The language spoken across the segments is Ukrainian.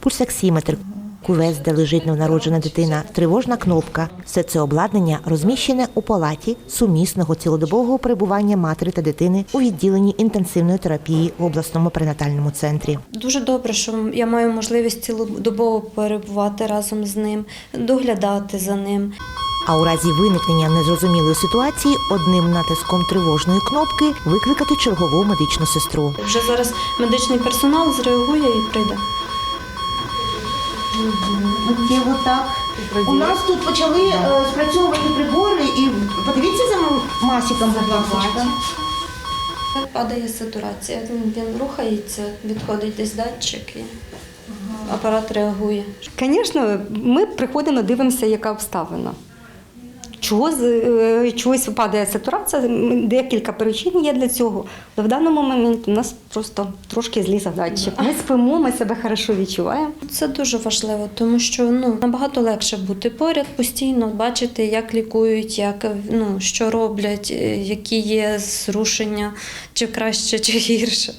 пульсоксиметр, кувес, де лежить новонароджена дитина, тривожна кнопка. Все це обладнання розміщене у палаті сумісного цілодобового перебування матері та дитини у відділенні інтенсивної терапії в обласному пренатальному центрі. Дуже добре, що я маю можливість цілодобово перебувати разом з ним, доглядати за ним. А у разі виникнення незрозумілої ситуації одним натиском тривожної кнопки викликати чергову медичну сестру. Вже зараз медичний персонал зреагує і прийде. Є так. У нас тут почали е, спрацьовувати прибори і подивіться за масіком, будь ласка. Падає сатурація, він, він рухається, відходить десь датчик і апарат реагує. Звісно, ми приходимо, дивимося, яка обставина. Чого з- е, чогось випадає сатурація, декілька причин є для цього. Але в даному моменті у нас просто трошки зліз датчик. Ми спимо, ми себе хорошо відчуваємо. Це дуже важливо, тому що ну набагато легше бути поряд постійно, бачити, як лікують, як ну що роблять, е, які є зрушення, чи краще, чи гірше.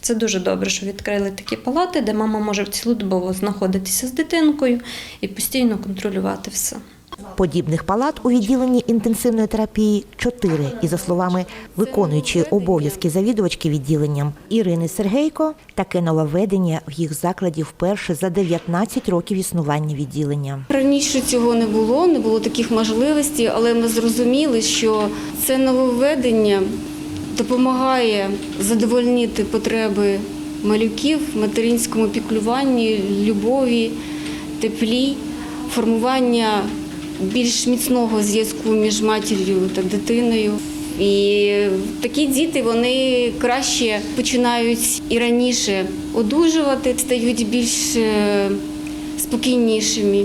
Це дуже добре, що відкрили такі палати, де мама може цілодобово знаходитися з дитинкою і постійно контролювати все. Подібних палат у відділенні інтенсивної терапії чотири. І за словами виконуючої обов'язки завідувачки відділенням Ірини Сергейко, таке нововведення в їх закладі вперше за 19 років існування відділення. Раніше цього не було, не було таких можливостей, але ми зрозуміли, що це нововведення допомагає задовольнити потреби малюків в материнському піклуванні, любові, теплі, формування більш міцного зв'язку між матір'ю та дитиною. І такі діти вони краще починають і раніше одужувати, стають більш е, спокійнішими.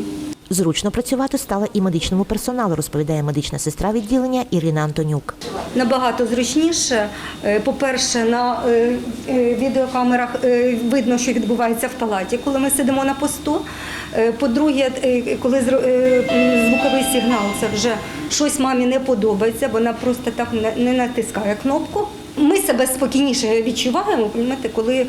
Зручно працювати стало і медичному персоналу, розповідає медична сестра відділення Ірина Антонюк. Набагато зручніше. Е, По-перше, на е, відеокамерах видно, що відбувається в палаті, коли ми сидимо на посту. Е, По-друге, е, коли е, звуковий сигнал, це вже щось мамі не подобається, вона просто так не- натискає кнопку. Ми себе спокійніше відчуваємо, коли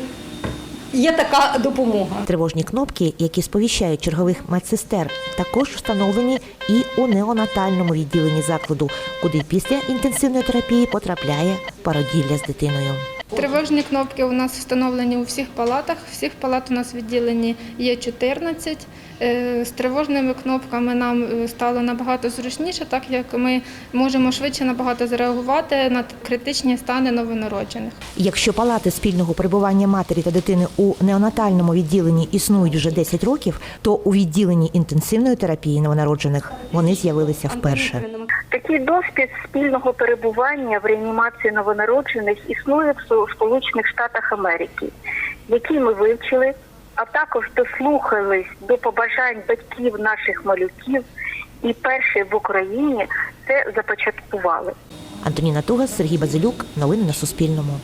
є така допомога. Тривожні кнопки, які сповіщають чергових медсестер, також встановлені і у неонатальному відділенні закладу, куди після інтенсивної терапії потрапляє породілля з дитиною. Тривожні кнопки у нас встановлені у всіх палатах. Всіх палат у нас відділені є 14. Е, З тривожними кнопками нам е, стало набагато зручніше, так як ми можемо швидше набагато зреагувати на критичні стани новонароджених. Якщо палати спільного перебування матері та дитини у неонатальному відділенні існують вже 10 років, то у відділенні інтенсивної терапії новонароджених вони з'явилися вперше. Такий досвід спільного перебування в реанімації новонароджених існує в Су- Сполучених Штатах Америки, які ми вивчили, а також дослухались до побажань батьків наших малюків, і перші в Україні це започаткували. Антоніна Тугас, Сергій Базилюк. Новини на Суспільному.